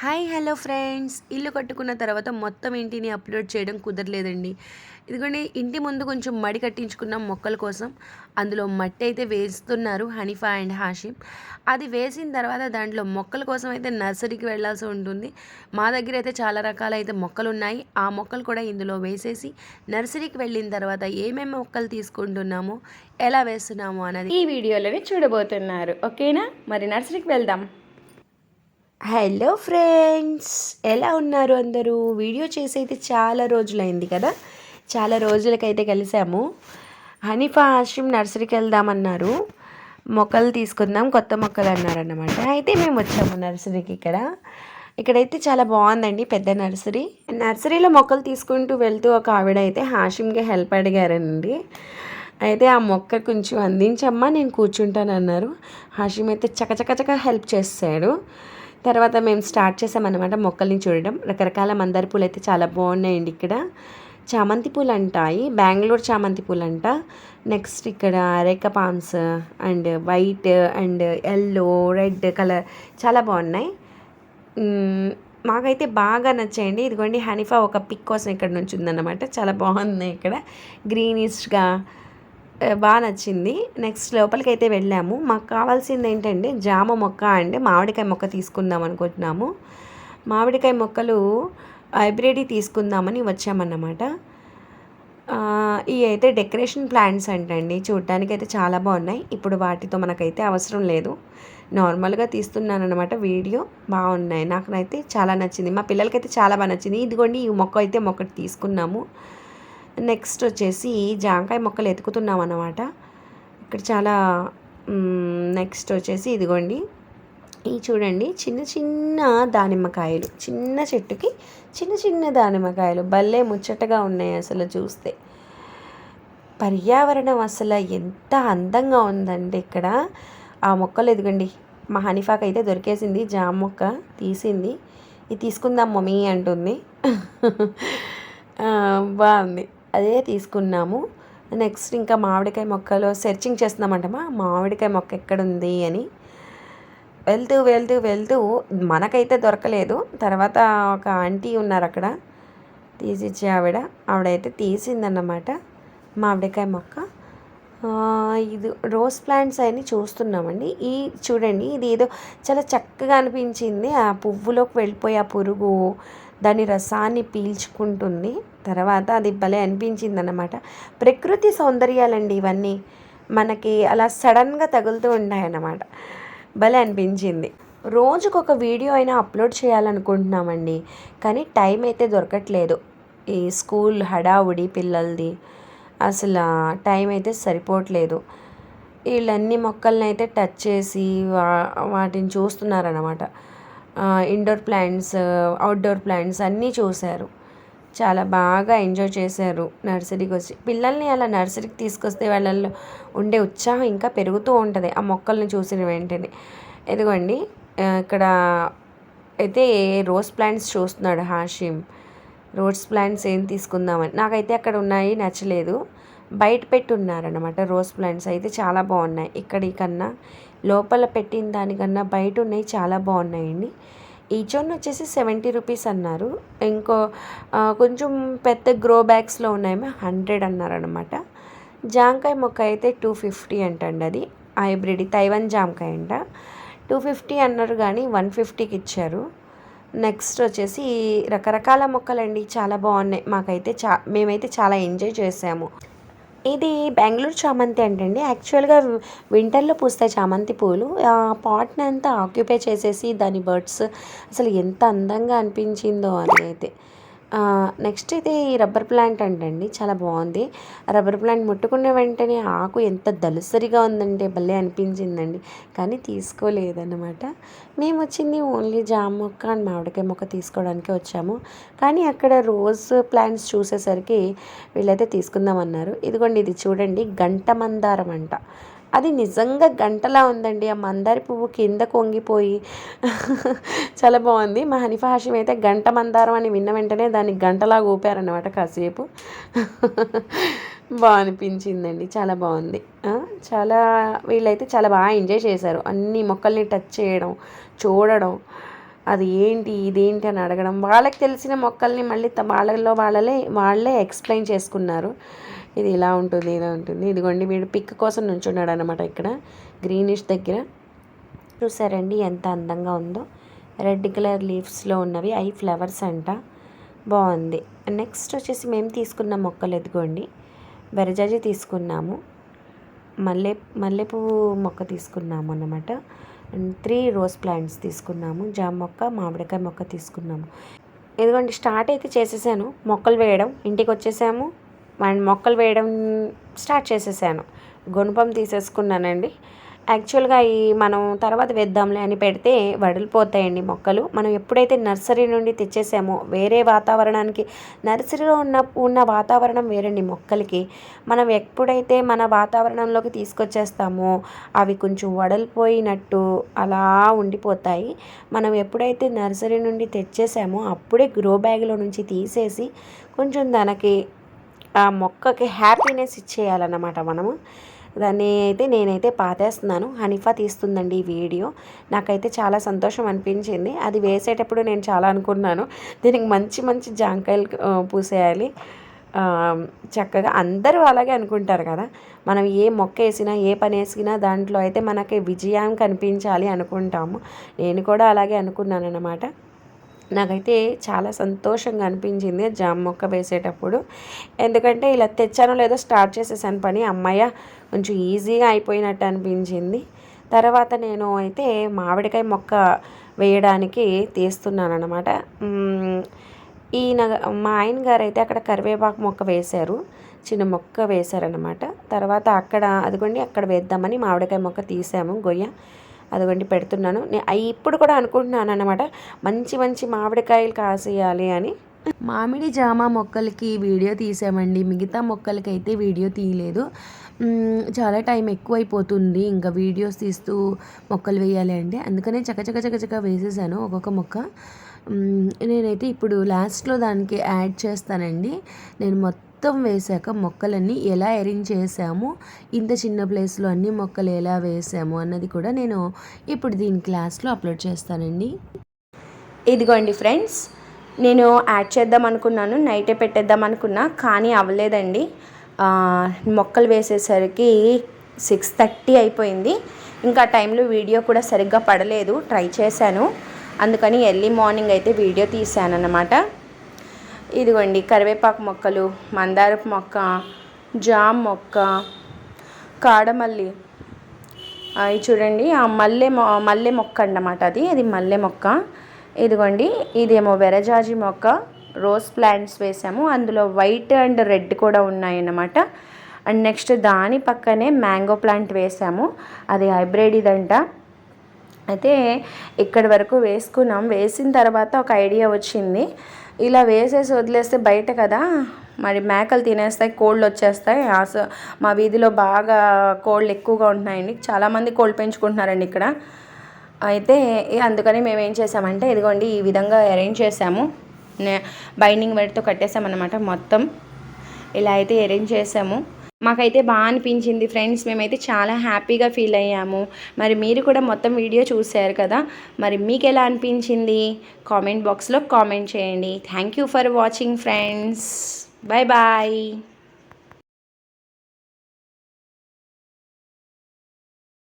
Hi hello friends. ఇల్లు కట్టుకున్న తర్వాత మొత్తం ఇంటిని అప్లోడ్ చేయడం కుదరలేదండి. ఇదిగోండి ఇంటి ముందు కొంచెం మడి కట్టించుకున్నాం మొక్కల కోసం అందులో మట్టి అయితే వేస్తున్నారు హనీఫా అండ్ హాషిమ్ అది వేసిన తర్వాత దాంట్లో మొక్కల కోసం అయితే నర్సరీకి వెళ్ళాల్సి ఉంటుంది. మా దగ్గర అయితే చాలా రకాల అయితే మొక్కలు ఉన్నాయి. ఆ మొక్కలు కూడా ఇందులో వేసేసి నర్సరీకి వెళ్ళిన తర్వాత ఏమేమి మొక్కలు తీసుకుంటున్నామో ఎలా వేస్తున్నామో అన్నది ఈ వీడియోలోనే చూడబోతున్నారు. ఓకేనా? మరి నర్సరీకి వెళ్దాం. హలో ఫ్రెండ్స్ ఎలా ఉన్నారు అందరూ? వీడియో చేసి అయితే చాలా రోజులైంది కదా? చాలా రోజులకైతే కలిసాము. హనీఫా ఆశ్రమ్ నర్సరీకి వెళ్దామన్నారు. మొక్కలు తీసుకుందాం కొత్త మొక్కలు అన్నారన్నమాట. అయితే మేము వచ్చాము నర్సరీకి ఇక్కడ. ఇక్కడైతే చాలా బాగుందండి పెద్ద నర్సరీ. నర్సరీలో మొక్కలు తీసుకుంటూ వెళ్తూ ఒక ఆవిడ అయితే హాషిమ్గా హెల్ప్ అడిగారండి. అయితే ఆ మొక్క కొంచెం అందించమ్మా నేను కూర్చుంటానన్నారు. హాషిమ్ అయితే చకచకచక హెల్ప్ చేస్తాడు. తర్వాత మేము స్టార్ట్ చేసామన్నమాట మొక్కల్ని చూడడం. రకరకాల మందార పూలు అయితే చాలా బాగున్నాయండి ఇక్కడ. చామంతి పూలు అంటాయి బెంగళూరు చామంతి పూలు అంట నెక్స్ట్ ఇక్కడ areca palms and white and yellow red colour చాలా బాగున్నాయి. మాకైతే బాగా నచ్చాయండి. ఇదిగోండి హనీఫా ఒక పిక్ కోసం ఇక్కడ నుంచి ఉందన్నమాట. చాలా బాగుంది ఇక్కడ. గ్రీనిష్గా బాగా నచ్చింది. నెక్స్ట్ లోపలికి అయితే వెళ్ళాము. మాకు కావాల్సింది ఏంటంటే జామ మొక్క అంటే మామిడికాయ మొక్క తీసుకుందాం అనుకుంటున్నాము. మామిడికాయ మొక్కలు హైబ్రిడ్ తీసుకుందామని వచ్చామన్నమాట. ఇవి అయితే డెకరేషన్ ప్లాంట్స్ అంటండి. చూడడానికి అయితే చాలా బాగున్నాయి. ఇప్పుడు వాటితో మనకైతే అవసరం లేదు. నార్మల్గా తీస్తున్నాను అనమాట వీడియో. బాగున్నాయి. నాకైతే చాలా నచ్చింది. మా పిల్లలకైతే చాలా బాగా నచ్చింది. ఇదిగోండి ఈ మొక్క అయితే మొక్కటి తీసుకున్నాము. నెక్స్ట్ వచ్చేసి జాంకాయ మొక్కలు ఎతుకుతున్నాం అన్నమాట. ఇక్కడ చాలా నెక్స్ట్ వచ్చేసి ఇదిగోండి. ఈ చూడండి చిన్న చిన్న దానిమ్మకాయలు చిన్న చెట్టుకి చిన్న చిన్న దానిమ్మకాయలు భలే ముచ్చటగా ఉన్నాయి అసలు చూస్తే. పర్యావరణం అసలు ఎంత అందంగా ఉందండి ఇక్కడ. ఆ మొక్కలు ఎదుగండి. మా హనీఫాకి అయితే దొరికేసింది జామ మొక్క తీసింది. ఇది తీసుకుందాం మమ్మీ అంటుంది. బాగుంది. అదే తీసుకున్నాము. నెక్స్ట్ ఇంకా మామిడికాయ మొక్కలో సెర్చింగ్ చేస్తున్నామంటమా మామిడికాయ మొక్క ఎక్కడుంది అని. వెళ్తూ వెళ్తూ వెళ్తూ మనకైతే దొరకలేదు. తర్వాత ఒక ఆంటీ ఉన్నారు అక్కడ. తీసిచ్చే ఆవిడ ఆవిడైతే తీసిందన్నమాట మామిడికాయ మొక్క. ఇది రోజ్ ప్లాంట్స్ అని చూస్తున్నామండి. ఈ చూడండి ఇది ఏదో చాలా చక్కగా అనిపించింది. ఆ పువ్వులోకి వెళ్ళిపోయి ఆ పురుగు దాని రసాన్ని పీల్చుకుంటుంది. తర్వాత అది భలే అనిపించింది అనమాట ప్రకృతి సౌందర్యాలండి ఇవన్నీ. మనకి అలా సడన్గా తగులుతూ ఉంటాయన్నమాట. భలే అనిపించింది. రోజుకు ఒక వీడియో అయినా అప్లోడ్ చేయాలనుకుంటున్నామండి. కానీ టైం అయితే దొరకట్లేదు. ఈ స్కూల్ హడావుడి పిల్లలది. అసలు టైం అయితే సరిపోవట్లేదు. వీళ్ళన్ని మొక్కల్ని అయితే టచ్ చేసి వా వాటిని చూస్తున్నారన్నమాట. ఇండోర్ ప్లాంట్స్ అవుట్డోర్ ప్లాంట్స్ అన్నీ చూశారు. చాలా బాగా ఎంజాయ్ చేశారు నర్సరీకి వచ్చి. పిల్లల్ని అలా నర్సరీకి తీసుకొస్తే వాళ్ళల్లో ఉండే ఉత్సాహం ఇంకా పెరుగుతూ ఉంటుంది. ఆ మొక్కల్ని చూసిన వెంటనే. ఎదుగోండి ఇక్కడ అయితే రోజ్ ప్లాంట్స్ చూస్తున్నాడు హాషిమ్ రోజ్ ప్లాంట్స్ ఏం తీసుకుందామని. నాకైతే అక్కడ ఉన్నాయి నచ్చలేదు. బయట పెట్టి ఉన్నారనమాట రోజ్ ప్లాంట్స్ అయితే చాలా బాగున్నాయి. ఇక్కడి కన్నా లోపల పెట్టిన దానికన్నా బయట ఉన్నాయి చాలా బాగున్నాయండి. ఈచ్ వన్ వచ్చేసి సెవెంటీ రూపీస్ అన్నారు. ఇంకో కొంచెం పెద్ద గ్రో బ్యాగ్స్లో ఉన్నాయేమో హండ్రెడ్ అన్నారనమాట జాంకాయ మొక్క అయితే టూ ఫిఫ్టీ అంటండి అది. హైబ్రిడ్ తైవన్ జామకాయ అంట. టూ ఫిఫ్టీ అన్నారు కానీ వన్ ఫిఫ్టీకి ఇచ్చారు. నెక్స్ట్ వచ్చేసి రకరకాల మొక్కలండి చాలా బాగున్నాయి. మాకైతే చా మేమైతే చాలా ఎంజాయ్ చేసాము. ఇది బెంగళూరు చామంతి అంటండి. యాక్చువల్గా వింటర్లో పూస్తాయి చామంతి పూలు. ఆ పాట్ని అంతా ఆక్యుపై చేసేసి దాని బర్డ్స్ అసలు ఎంత అందంగా అనిపించిందో అది అయితే నెక్స్ట్ ఇది రబ్బర్ ప్లాంట్ అంటండి చాలా బాగుంది. రబ్బర్ ప్లాంట్ ముట్టుకున్న వెంటనే ఆకు ఎంత దళసరిగా ఉందంటే భలే అనిపించిందండి. కానీ తీసుకోలేదన్నమాట. మేము వచ్చింది ఓన్లీ జామ మొక్క అండ్ మామిడికాయ మొక్క తీసుకోవడానికి వచ్చాము. కానీ అక్కడ రోజ్ ప్లాంట్స్ చూసేసరికి వీళ్ళైతే తీసుకుందామన్నారు. ఇదిగోండి ఇది చూడండి గంట మందారం అంట. అది నిజంగా గంటలా ఉందండి. ఆ మందారి పువ్వు కింద కొంగిపోయి. చాలా బాగుంది. మా హనీఫా హాషిం అయితే గంట మందారం అని విన్న వెంటనే దాన్ని గంటలాగా ఊపారనమాట కాసేపు. బాగా అనిపించిందండి. చాలా బాగుంది. చాలా వీళ్ళైతే చాలా బాగా ఎంజాయ్ చేశారు. అన్ని మొక్కల్ని టచ్ చేయడం చూడడం అది ఏంటి ఇదేంటి అని అడగడం. వాళ్ళకి తెలిసిన మొక్కల్ని మళ్ళీ వాళ్ళలో వాళ్ళలే వాళ్ళే ఎక్స్ప్లెయిన్ చేసుకున్నారు. ఇది ఇలా ఉంటుంది ఇలా ఉంటుంది. ఇదిగోండి వీడు పిక్ కోసం నుంచున్నాడు అనమాట ఇక్కడ. గ్రీనిష్ దగ్గర. చూసారండి ఎంత అందంగా ఉందో. రెడ్ కలర్ లీవ్స్లో ఉన్నవి. ఐ ఫ్లవర్స్ అంట. బాగుంది. నెక్స్ట్ వచ్చేసి మేము తీసుకున్న మొక్కలు ఎదుగోండి. బెరజాజి తీసుకున్నాము. మల్లె మల్లెపువ్వు మొక్క తీసుకున్నాము అన్నమాట. అండ్ త్రీ రోజ్ ప్లాంట్స్ తీసుకున్నాము. జామ మొక్క మామిడికాయ మొక్క తీసుకున్నాము. ఇదిగోండి స్టార్ట్ అయితే చేసేసాను. మొక్కలు వేయడం. ఇంటికి వచ్చేసాము. అండ్ మొక్కలు వేయడం స్టార్ట్ చేసేసాను. గుణపం తీసేసుకున్నానండి. యాక్చువల్గా ఈ మనం తర్వాత వేద్దాంలే అని పెడితే వడిలిపోతాయండి మొక్కలు. మనం ఎప్పుడైతే నర్సరీ నుండి తెచ్చేసామో వేరే వాతావరణానికి నర్సరీలో ఉన్న ఉన్న వాతావరణం వేరండి మొక్కలకి. మనం ఎప్పుడైతే మన వాతావరణంలోకి తీసుకొచ్చేస్తామో అవి కొంచెం వడలిపోయినట్టు అలా ఉండిపోతాయి. మనం ఎప్పుడైతే నర్సరీ నుండి తెచ్చేసామో అప్పుడే గ్రో బ్యాగ్లో నుంచి తీసేసి కొంచెం దానికి ఆ మొక్కకి హ్యాపీనెస్ ఇచ్చేయాలన్నమాట మనము. దాన్ని అయితే నేనైతే పాతేస్తున్నాను. హనీఫా తీస్తుందండి ఈ వీడియో. నాకైతే చాలా సంతోషం అనిపించింది. అది వేసేటప్పుడు నేను చాలా అనుకున్నాను. దీనికి మంచి మంచి జాంకాయలు పూసేయాలి. చక్కగా అందరూ అలాగే అనుకుంటారు కదా. మనం ఏ మొక్క వేసినా ఏ పని వేసినా దాంట్లో అయితే మనకి విజయం కనిపించాలి అనుకుంటాము. నేను కూడా అలాగే అనుకున్నాను అనమాట నాకైతే చాలా సంతోషంగా అనిపించింది జామ మొక్క వేసేటప్పుడు. ఎందుకంటే ఇలా తెచ్చానో లేదో స్టార్ట్ చేసేసాను పని అమ్మయ్య కొంచెం ఈజీగా అయిపోయినట్టు అనిపించింది. తర్వాత నేను అయితే మామిడికాయ మొక్క వేయడానికి తీస్తున్నాను అనమాట ఈయన మా ఆయన గారు అయితే అక్కడ కరివేపాకు మొక్క వేశారు చిన్న మొక్క వేశారనమాట తర్వాత అక్కడ అదిగోండి అక్కడ వేద్దామని మామిడికాయ మొక్క తీసాము గొయ్య. అదిగోండి పెడుతున్నాను. నేను ఇప్పుడు కూడా అనుకుంటున్నాను అనమాట మంచి మంచి మామిడికాయలు కాసేయాలి అని. మామిడి జామ మొక్కలకి వీడియో తీసామండి. మిగతా మొక్కలకి అయితే వీడియో తీయలేదు. చాలా టైం ఎక్కువైపోతుంది. ఇంకా వీడియోస్ తీస్తూ మొక్కలు వేయాలి అంటే. అందుకనే చకచక చకచక వేసేసాను ఒక్కొక్క మొక్క. నేనైతే ఇప్పుడు లాస్ట్లో దానికి యాడ్ చేస్తానండి. నేను మొత్తం మొత్తం వేసాక మొక్కలన్నీ ఎలా అరేంజ్ చేసాము ఇంత చిన్న ప్లేస్లో అన్ని మొక్కలు ఎలా వేసాము అన్నది కూడా నేను ఇప్పుడు దీని క్లాస్లో అప్లోడ్ చేస్తానండి. ఇదిగోండి ఫ్రెండ్స్ నేను యాడ్ చేద్దాం అనుకున్నాను నైటే పెట్టేద్దాం అనుకున్నా కానీ అవ్వలేదండి. మొక్కలు వేసేసరికి సిక్స్ థర్టీ అయిపోయింది. ఇంకా ఆ టైంలో వీడియో కూడా సరిగ్గా పడలేదు ట్రై చేశాను. అందుకని ఎర్లీ మార్నింగ్ అయితే వీడియో తీశాను అన్నమాట ఇదిగోండి కరివేపాకు మొక్కలు మందారపు మొక్క జామ్ మొక్క కాడమల్లి. అవి చూడండి ఆ మల్లె మల్లె మొక్క అన్నమాట అది అది మల్లె మొక్క. ఇదిగోండి ఇదేమో వెరజాజి మొక్క రోజ్ ప్లాంట్స్ వేసాము అందులో వైట్ అండ్ రెడ్ కూడా ఉన్నాయన్నమాట. అండ్ నెక్స్ట్ దాని పక్కనే మ్యాంగో ప్లాంట్ వేసాము అది హైబ్రిడ్ ఇదంట. అయితే ఇక్కడి వరకు వేసుకున్నాం వేసిన తర్వాత ఒక ఐడియా వచ్చింది. ఇలా వేసేసి వదిలేస్తే బయట కదా? మరి మేకలు తినేస్తాయి కోళ్ళు వచ్చేస్తాయి. ఆస మా వీధిలో బాగా కోళ్ళు ఎక్కువగా ఉంటున్నాయండి. చాలామంది కోళ్ళు పెంచుకుంటున్నారండి ఇక్కడ. అయితే అందుకని మేము ఏం చేసామంటే ఇదిగోండి ఈ విధంగా అరేంజ్ చేసాము. బైండింగ్ వైర్తో కట్టేసామన్నమాట మొత్తం. ఇలా అయితే అరేంజ్ చేసాము. మాకైతే బాగా అనిపించింది ఫ్రెండ్స్. మేమైతే చాలా హ్యాపీగా ఫీల్ అయ్యాము. మరి మీరు కూడా మొత్తం వీడియో చూశారు కదా? మరి మీకు ఎలా అనిపించింది? కామెంట్ బాక్స్లో కామెంట్ చేయండి. Thank you for watching friends bye bye